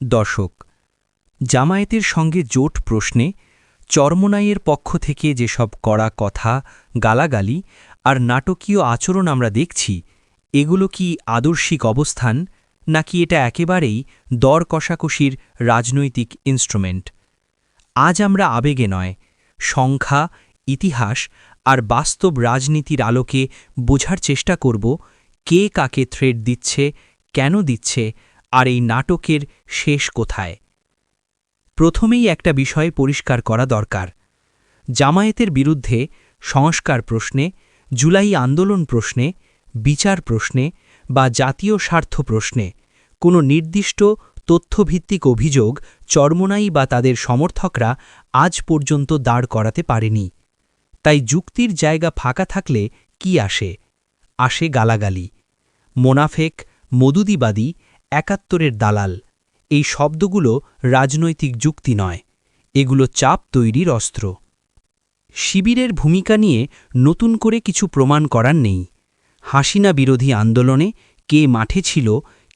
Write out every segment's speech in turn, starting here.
দর্শক জামায়াতের সঙ্গে জোট প্রশ্নে চরমনাইয়ের পক্ষ থেকে যেসব কড়া কথা, গালাগালি আর নাটকীয় আচরণ আমরা দেখছি, এগুলো কি আদর্শিক অবস্থান নাকি এটা একেবারেই দর কষাকষির রাজনৈতিক ইনস্ট্রুমেন্ট আজ আমরা আবেগে নয়, সংখ্যা, ইতিহাস আর বাস্তব রাজনীতির আলোকে বোঝার চেষ্টা করব কে কাকে থ্রেড দিচ্ছে, কেন দিচ্ছে আর এই নাটকের শেষ কোথায়? প্রথমেই একটা বিষয় পরিষ্কার করা দরকার। জামায়াতের বিরুদ্ধে সংস্কার প্রশ্নে, জুলাই আন্দোলন প্রশ্নে, বিচার প্রশ্নে বা জাতীয় স্বার্থ প্রশ্নে কোনো নির্দিষ্ট তথ্যভিত্তিক অভিযোগ চরমনাই বা তাদের সমর্থকরা আজ পর্যন্ত দাঁড় করাতে পারেনি। তাই যুক্তির জায়গা ফাঁকা থাকলে কি আসে? আসে গালাগালি। মোনাফেক, মদুদিবাদী একাত্তরের দালাল। এই শব্দগুলো রাজনৈতিক যুক্তি নয়, এগুলো চাপ তৈরির অস্ত্র। শিবিরের ভূমিকা নিয়ে নতুন করে কিছু প্রমাণ করার নেই। হাসিনা বিরোধী আন্দোলনে কে মাঠে ছিল,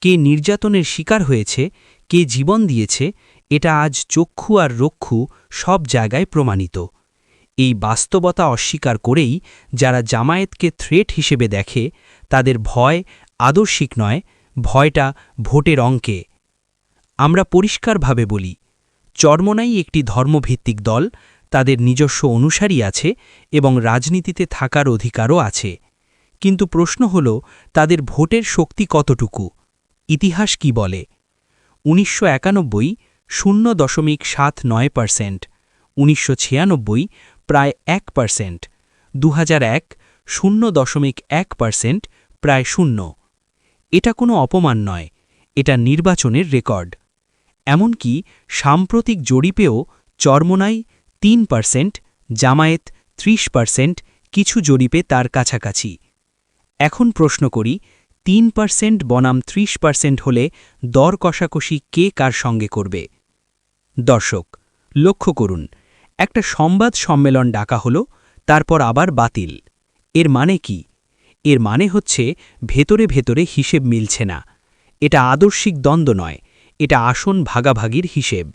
কে নির্যাতনের শিকার হয়েছে, কে জীবন দিয়েছে, এটা আজ চক্ষু আর রক্ষু সব জায়গায় প্রমাণিত। এই বাস্তবতা অস্বীকার করেই যারা জামায়াতকে থ্রেট হিসেবে দেখে, তাদের ভয় আদর্শিক নয় ভয়টা ভোটের অঙ্কে। আমরা পরিষ্কারভাবে বলি, চর্মনাই একটি ধর্মভিত্তিক দল, তাদের নিজস্ব অনুসারী আছে এবং রাজনীতিতে থাকার অধিকারও আছে। কিন্তু প্রশ্ন হল, তাদের ভোটের শক্তি কতটুকু? ইতিহাস কি বলে? উনিশশো একানব্বই, শূন্য দশমিক সাত নয় পার্সেন্ট। উনিশশো ছিয়ানব্বই, প্রায় এক পার্সেন্ট। দু এক, শূন্য দশমিক এক পার্সেন্ট, প্রায় শূন্য। এটা কোনো অপমান নয়, এটা নির্বাচনের রেকর্ড। এমনকি সাম্প্রতিক জরিপেও চরমোনাই তিন পার্সেন্ট, জামায়েত ত্রিশ পার্সেন্ট, কিছু জরিপে তার কাছাকাছি। এখন প্রশ্ন করি, তিন পার্সেন্ট বনাম ত্রিশ পার্সেন্ট হলে দর কষাকষি কে কার সঙ্গে করবে? দর্শক, লক্ষ্য করুন, একটা সংবাদ সম্মেলন ডাকা হলো, তারপর আবার বাতিল। এর মানে কি? এর মানে হচ্ছে ভেতরে ভেতরে হিসেব মিলছে না। এটা আদর্শিক দ্বন্দ্ব নয়, এটা আসন ভাগাভাগির হিসেব।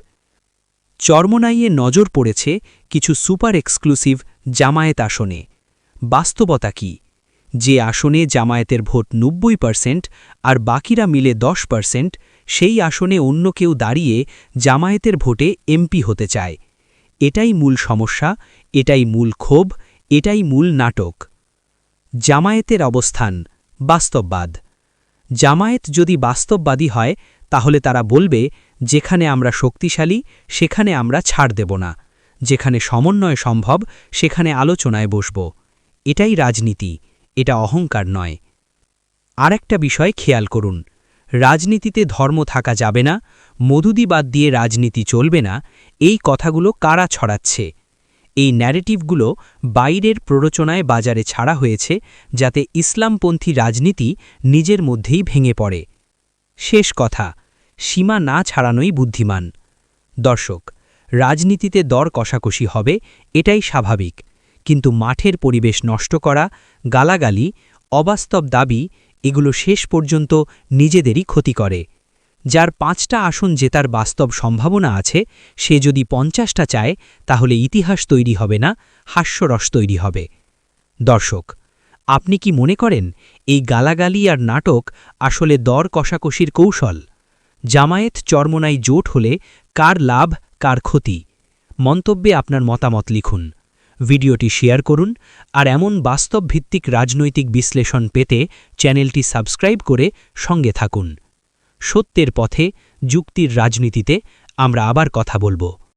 চর্মনাইয়ে নজর পড়েছে কিছু সুপার এক্সক্লুসিভ জামায়েত আসনে। বাস্তবতা কি? যে আসনে জামায়াতের ভোট নব্বই পার্সেন্ট আর বাকিরা মিলে দশ পার্সেন্ট, সেই আসনে অন্য কেউ দাঁড়িয়ে জামায়াতের ভোটে এমপি হতে চায়। এটাই মূল সমস্যা, এটাই মূল ক্ষোভ, এটাই মূল নাটক। জামায়াতের অবস্থান বাস্তববাদ। জামায়াত যদি বাস্তববাদী হয়, তাহলে তারা বলবে, যেখানে আমরা শক্তিশালী, সেখানে আমরা ছাড় দেব না। যেখানে সমন্বয় সম্ভব, সেখানে আলোচনায় বসব। এটাই রাজনীতি, এটা অহংকার নয়। আরেকটা বিষয় খেয়াল করুন, রাজনীতিতে ধর্ম থাকা যাবে না, মধুদিবাদ দিয়ে রাজনীতি চলবে না, এই কথাগুলো কারা ছড়াচ্ছে? এই ন্যারেটিভগুলো বাইরের প্ররোচনায় বাজারে ছাড়া হয়েছে, যাতে ইসলামপন্থী রাজনীতি নিজের মধ্যেই ভেঙে পড়ে। শেষ কথা, সীমা না ছাড়ানোই বুদ্ধিমান। দর্শক, রাজনীতিতে দর কষাকষি হবে, এটাই স্বাভাবিক। কিন্তু মাঠের পরিবেশ নষ্ট করা, গালাগালি, অবাস্তব দাবি, এগুলো শেষ পর্যন্ত নিজেদেরই ক্ষতি করে। যার পাঁচটা আসন জেতার বাস্তব সম্ভাবনা আছে, সে যদি পঞ্চাশটা চায়, তাহলে ইতিহাস তৈরি হবে না, হাস্যরস তৈরি হবে। দর্শক, আপনি কি মনে করেন এই গালাগালি আর নাটক আসলে দর কষাকষির কৌশল? জামায়েত চরমনাই জোট হলে কার লাভ, কার ক্ষতি? মন্তব্যে আপনার মতামত লিখুন। ভিডিওটি শেয়ার করুন আর এমন বাস্তব ভিত্তিক রাজনৈতিক বিশ্লেষণ পেতে চ্যানেলটি সাবস্ক্রাইব করে সঙ্গে থাকুন। সত্যের পথে যুক্তির রাজনীতিতে আমরা আবার কথা বলব।